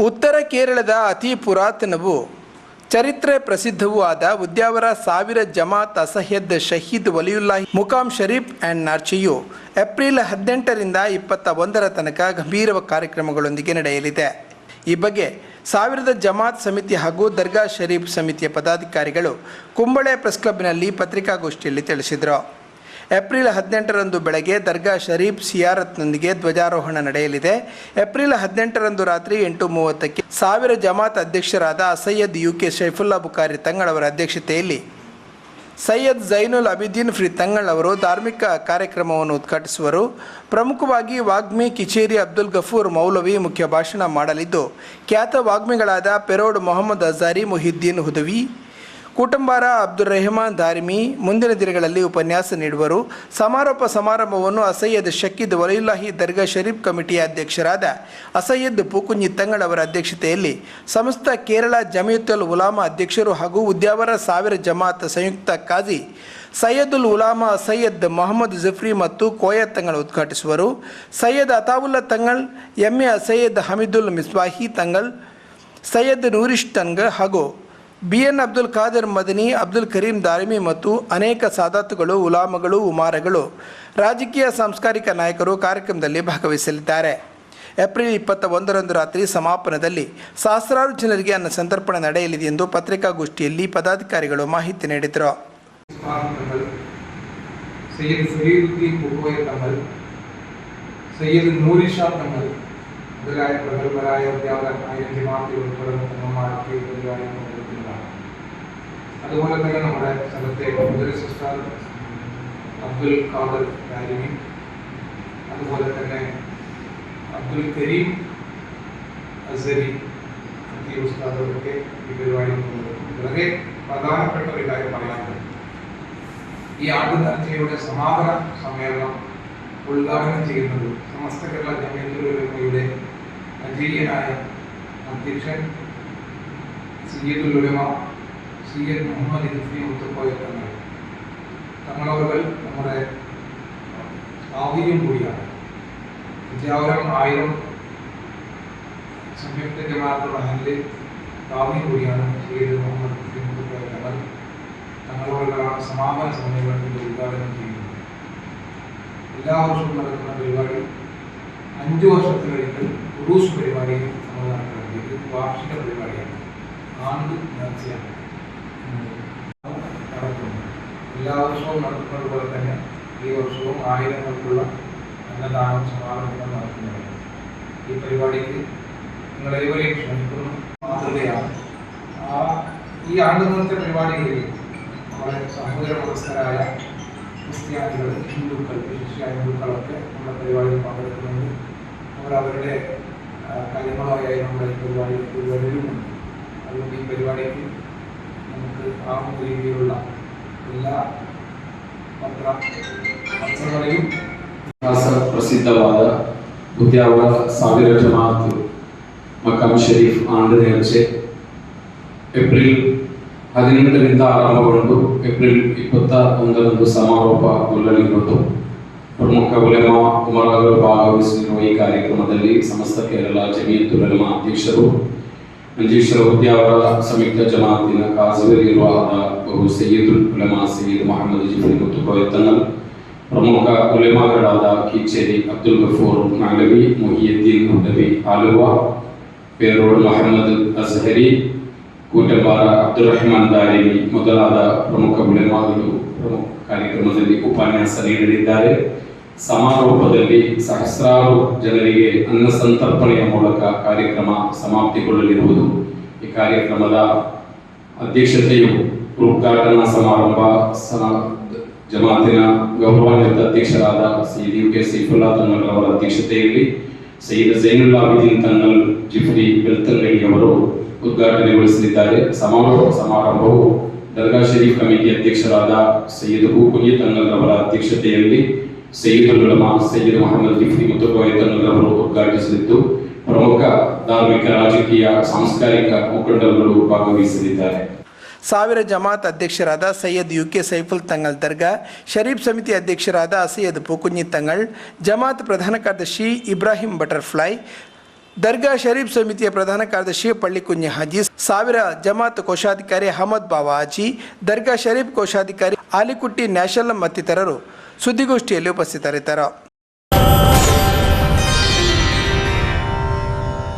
ಉತ್ತರ ಕೇರಳದ ಅತಿ ಪುರಾತನವು, ಚರಿತ್ರೆ ಪ್ರಸಿದ್ಧವೂ ಆದ ಉದ್ಯಾವರ ಸಾವಿರ ಜಮಾತ್ ಅಸಹ್ಯದ್ ಶಹೀದ್ ವಲಿಯುಲ್ಲಾಹಿ ಮುಕಾಮ್ ಶರೀಫ್ ಆ್ಯಂಡ್ ನಾರ್ಚಿಯು ಏಪ್ರಿಲ್ ಹದಿನೆಂಟರಿಂದ ಇಪ್ಪತ್ತ ಒಂದರ ತನಕ ಗಂಭೀರ ಕಾರ್ಯಕ್ರಮಗಳೊಂದಿಗೆ ನಡೆಯಲಿದೆ. ಈ ಬಗ್ಗೆ ಸಾವಿರದ ಜಮಾತ್ ಸಮಿತಿ ಹಾಗೂ ದರ್ಗಾ ಶರೀಫ್ ಸಮಿತಿಯ ಪದಾಧಿಕಾರಿಗಳು ಕುಂಬಳೆ ಪ್ರೆಸ್ ಕ್ಲಬ್ನಲ್ಲಿ ಪತ್ರಿಕಾಗೋಷ್ಠಿಯಲ್ಲಿ ತಿಳಿಸಿದರು. ಏಪ್ರಿಲ್ ಹದಿನೆಂಟರಂದು ಬೆಳಗ್ಗೆ ದರ್ಗಾ ಶರೀಫ್ ಸಿಯಾರತ್ನೊಂದಿಗೆ ಧ್ವಜಾರೋಹಣ ನಡೆಯಲಿದೆ. ಏಪ್ರಿಲ್ ಹದಿನೆಂಟರಂದು ರಾತ್ರಿ ಎಂಟು ಮೂವತ್ತಕ್ಕೆ ಸಾವಿರ ಜಮಾತ್ ಅಧ್ಯಕ್ಷರಾದ ಸೈಯದ್ ಯು ಕೆ ಶೈಫುಲ್ಲಾ ಬುಖಾರಿ ತಂಗಳವರ ಅಧ್ಯಕ್ಷತೆಯಲ್ಲಿ ಸೈಯದ್ ಜೈನುಲ್ ಅಬಿದ್ದೀನ್ ಫ್ರಿ ತಂಗಳ್ ಅವರು ಧಾರ್ಮಿಕ ಕಾರ್ಯಕ್ರಮವನ್ನು ಉದ್ಘಾಟಿಸುವರು. ಪ್ರಮುಖವಾಗಿ ವಾಗ್ಮಿ ಕಿಚೇರಿ ಅಬ್ದುಲ್ ಗಫೂರ್ ಮೌಲವಿ ಮುಖ್ಯ ಭಾಷಣ ಮಾಡಲಿದ್ದು, ಖ್ಯಾತ ವಾಗ್ಮಿಗಳಾದ ಪೆರೋಡ್ ಮೊಹಮ್ಮದ್ ಅಜಾರಿ, ಮುಹಿದ್ದೀನ್ ಹುದವಿ ಕುಟುಂಬಾರ ಅಬ್ದುಲ್ ರೆಹಮಾನ್ ದಾರಿಮಿ ಮುಂದಿನ ದಿನಗಳಲ್ಲಿ ಉಪನ್ಯಾಸ ನೀಡುವರು. ಸಮಾರೋಪ ಸಮಾರಂಭವನ್ನು ಅಸಯ್ಯದ್ ಶಕೀದ್ ವಲಯುಲ್ಲಾಹಿ ದರ್ಗಾ ಶರೀಫ್ ಕಮಿಟಿಯ ಅಧ್ಯಕ್ಷರಾದ ಅಸಯ್ಯದ್ ಪೂಕುಂಜಿ ಅವರ ಅಧ್ಯಕ್ಷತೆಯಲ್ಲಿ ಸಮಸ್ತ ಕೇರಳ ಜಮಿಯತುಲ್ ಉಲಾಮಾ ಅಧ್ಯಕ್ಷರು ಹಾಗೂ ಉದ್ಯಾವರ ಸಾವಿರ ಜಮಾತ್ ಸಂಯುಕ್ತ ಕಾಜಿ ಸೈಯದುಲ್ ಉಲಾಮಾ ಸೈಯದ್ ಮೊಹಮ್ಮದ್ ಜಫ್ರಿ ಮತ್ತು ಕೋಯ ತಂಗಳ್ ಉದ್ಘಾಟಿಸುವರು. ಸೈಯದ್ ಅತಾವುಲ್ಲಾ ತಂಗಳ್ ಎಂ ಎ ಸೈಯದ್ ಹಮೀದುಲ್ ಮಿಸ್ವಾಹಿ ತಂಗಳ್ ಸೈಯದ್ ನೂರಿಶ್ ತಂಗ ಹಾಗೂ ಬಿ ಎನ್ ಅಬ್ದುಲ್ ಖಾದರ್ ಮದನಿ, ಅಬ್ದುಲ್ ಕರೀಂ ದಾರಿಮಿ ಮತ್ತು ಅನೇಕ ಸಾದಾತುಗಳು, ಉಲಾಮಗಳು, ಉಮಾರಗಳು ರಾಜಕೀಯ ಸಾಂಸ್ಕಾರಿಕ ನಾಯಕರು ಕಾರ್ಯಕ್ರಮದಲ್ಲಿ ಭಾಗವಹಿಸಲಿದ್ದಾರೆ. ಏಪ್ರಿಲ್ ಇಪ್ಪತ್ತ ಒಂದರಂದು ರಾತ್ರಿ ಸಮಾಪನದಲ್ಲಿ ಸಹಸ್ರಾರು ಜನರಿಗೆ ಅನ್ನ ಸಂತರ್ಪಣೆ ನಡೆಯಲಿದೆ ಎಂದು ಪತ್ರಿಕಾಗೋಷ್ಠಿಯಲ್ಲಿ ಪದಾಧಿಕಾರಿಗಳು ಮಾಹಿತಿ ನೀಡಿದರು. അതുപോലെ തന്നെ നമ്മുടെ സ്ഥലത്തെ ഉസ്താദ് അബ്ദുൽ ഖാദർ ഖാരിമി അതുപോലെ തന്നെ അബ്ദുൽ കരീം അസരി ഉസ്താദൊക്കെ ഈ പരിപാടി വളരെ പ്രധാനപ്പെട്ട ഒരു കാര്യം പറയാനുണ്ട് ഈ ആണ്ട് സമാപന സമ്മേളനം ഉദ്ഘാടനം ചെയ്യുന്നത് സമസ്ത കേരള ജമയത്തുലമയുടെ അജീയനായ അധ്യക്ഷൻ സയ്യദുൽ ഉലമ സയ്യദ് മുഹമ്മദ് ഇൻഫി മുത്തക്കോയ തങ്ങൾ തങ്ങളവകൾ നമ്മുടെ ആദ്യം കൂടിയാണ്. വിദ്യാവരം ആയിരം സംയുക്ത ജമാഅത്ത് മഹലിൽ ആദ്യം കൂടിയാണ് സയ്യദ് മുഹമ്മദ് ഇൻഫി മുത്തക്കോയ തങ്ങൾ തങ്ങളോടുകളാണ് സമാപന സമ്മേളനത്തിന്റെ ഉദ്ഘാടനം ചെയ്യുന്നത്. എല്ലാ വർഷവും നടക്കുന്ന പരിപാടി അഞ്ച് വർഷത്തിലൊരിക്കൽ ഉറൂസ് പരിപാടിയും നമ്മൾ നടത്തുന്നത് വാർഷിക പരിപാടിയാണ്. ആണ്ട് നേർച്ചയാണ്. നടത്തുന്നത് എല്ലാ വർഷവും നടത്തുന്നത് പോലെ തന്നെ ഈ വർഷവും ആയിരങ്ങൾക്കുള്ള അന്നദാനം സമാരംഭങ്ങൾ നടത്തുന്നതാണ് ഈ പരിപാടിക്ക് നിങ്ങളേവരെയും ക്ഷണിക്കുന്നു. മാതൃകയാണ്. ആ ഈ ആണ്ടുന്നത്തെ പരിപാടികളിൽ നമ്മുടെ സഹോദര മതസ്ഥരായ ക്രിസ്ത്യാനികൾ ഹിന്ദുക്കൾ വിശിഷ്ട ഹിന്ദുക്കളൊക്കെ നമ്മുടെ പരിപാടിയിൽ പങ്കെടുക്കുന്നുണ്ട്. അവർ അവരുടെ ആ, കാര്യങ്ങളായി നമ്മുടെ ഈ പരിപാടിക്ക് വരുന്നുണ്ട് അതുകൊണ്ട് ഈ പരിപാടിക്ക് ആ രീതിയിലുള്ള എല്ലാ പത്ര പത്രങ്ങളെയും ಇತಿಹಾಸ ಪ್ರಸಿದ್ಧವಾದ ಉದ್ಯಾವರ ಸಾವಿರ ಜಮಾತ್ ಮಕಾಮ್ ಶರೀಫ್ ಆಂಡ್ ನೇರ್ಚೆ ಏಪ್ರಿಲ್ ಹದಿನೆಂಟರಿಂದ ಆರಂಭಗೊಂಡು ಏಪ್ರಿಲ್ ಇಪ್ಪತ್ತ ಒಂದರಂದು ಸಮಾರೋಪಗೊಳ್ಳಲಿರುವುದು ಪ್ರಮುಖ ಉಲೆಮಾ ಉಮರಗಳು ಭಾಗವಹಿಸಿರುವ ಈ ಕಾರ್ಯಕ್ರಮದಲ್ಲಿ ಸಮಸ್ತ ಕೇರಳ ಜಮೀಯತ್ ಉಲೆಮಾ ಅಧ್ಯಕ್ಷರು ಮಂಜೀಶ್ವರ ಉದ್ಯಾವರ ಸಂಯುಕ್ತ ಜಮಾತಿನ ಕಾಜುವರಿರುವಾದ ಬಹು ಸಯ್ಯದುಲ್ ಉಲೆಮಾ ಸಯ್ಯದ್ ಮೊಹಮ್ಮದ್ ಜಿಫ್ರಿ ಮತ್ತು ಕೋಯತ್ತನಲ್ ಪ್ರಮುಖ ಉಲೆಮಾಗಳಾದ ಕಿಚೇರಿ ಅಬ್ದುಲ್ ಗಫೂರ್ ನಾಗವಿ ಮೊಹಿಯುದ್ದೀನ್ ಹುದವಿ ಆಲುವ ಪೇರೋಡ್ ಮೊಹಮ್ಮದ್ ಅಜ್ಹರಿ ಕೂಟಬಾರ ಅಬ್ದುಲ್ ರಹಮಾನ್ ದಾರಿಮಿ ಮೊದಲಾದ ಪ್ರಮುಖ ಉಲೆಮಾಗಳು ಪ್ರಮುಖ ಕಾರ್ಯಕ್ರಮದಲ್ಲಿ ಉಪನ್ಯಾಸ ನೀಡಲಿದ್ದಾರೆ ಸಮಾರೋಪದಲ್ಲಿ ಸಹಸ್ರಾರು ಜನರಿಗೆ ಅನ್ನ ಸಂತರ್ಪಣೆಯ ಮೂಲಕ ಕಾರ್ಯಕ್ರಮ ಸಮಾಪ್ತಿಗೊಳ್ಳಲಿರುವುದು. ಈ ಕಾರ್ಯಕ್ರಮದ ಅಧ್ಯಕ್ಷತೆಯು ಉದ್ಘಾಟನಾ ಸಮಾರಂಭ ಜಮಾತಿನ ಗೌರವಾನ್ವಿತ ಅಧ್ಯಕ್ಷರಾದ ಸೈಯದ್ ಯು ಕೆ ಸೈಫುಲ್ಲಾ ತನ್ನಲ್ ಅವರ ಅಧ್ಯಕ್ಷತೆಯಲ್ಲಿ ಸೈಯದ್ ಜೈನುಲ್ಲಾಬಿದ್ದೀನ್ ತನ್ನಲ್ ಜಿಫ್ರಿ ಬೆಲ್ತಂಗಡಿ ಅವರು ಉದ್ಘಾಟನೆಗೊಳಿಸಲಿದ್ದಾರೆ. ಸಮಾರೋಪ ಸಮಾರಂಭವು ದರ್ಗಾ ಶರೀಫ್ ಕಮಿಟಿ ಅಧ್ಯಕ್ಷರಾದ ಸೈಯದ್ ಹೂಕುನಿ ತನ್ನಲ್ ಅವರ ಅಧ್ಯಕ್ಷತೆಯಲ್ಲಿ ಸೈಯದ್ ಮೊಹಮ್ಮದ್ ಮತ್ತು ಅವರು ಉದ್ಘಾಟಿಸಲಿದ್ದು, ಪ್ರಮುಖ ಧಾರ್ಮಿಕ, ರಾಜಕೀಯ, ಸಾಂಸ್ಕಾರಿಕ ಮುಖಂಡರುಗಳು ಭಾಗವಹಿಸಲಿದ್ದಾರೆ. ಸಾವಿರ ಜಮಾತ್ ಅಧ್ಯಕ್ಷರಾದ ಸೈಯದ್ ಯು ಕೆ ಸೈಫುಲ್ ತಂಗಲ್ ದರ್ಗಾ, ಶರೀಫ್ ಸಮಿತಿ ಅಧ್ಯಕ್ಷರಾದ ಸೈಯದ್ ಪೂಕುಂಜಿ ತಂಗಳ್ ಜಮಾತ್ ಪ್ರಧಾನ ಕಾರ್ಯದರ್ಶಿ ಇಬ್ರಾಹಿಂ ಬಟರ್ಫ್ಲೈ, ದರ್ಗಾ ಶರೀಫ್ ಸಮಿತಿಯ ಪ್ರಧಾನ ಕಾರ್ಯದರ್ಶಿ ಪಳ್ಳಿಕುಂಜಿ ಹಾಜಿ ಸಾವಿರ ಜಮಾತ್ ಕೋಶಾಧಿಕಾರಿ ಅಹಮದ್ ಬಾವಾ ಹಾಜಿ ದರ್ಗಾ ಶರೀಫ್ ಕೋಶಾಧಿಕಾರಿ ಆಲಿಕುಟ್ಟಿ ನ್ಯಾಷನಲ್ ಮತ್ತಿತರರು ಸುದ್ದಿಗೋಷ್ಠಿಯಲ್ಲಿ ಉಪಸ್ಥಿತರಿದ್ದರು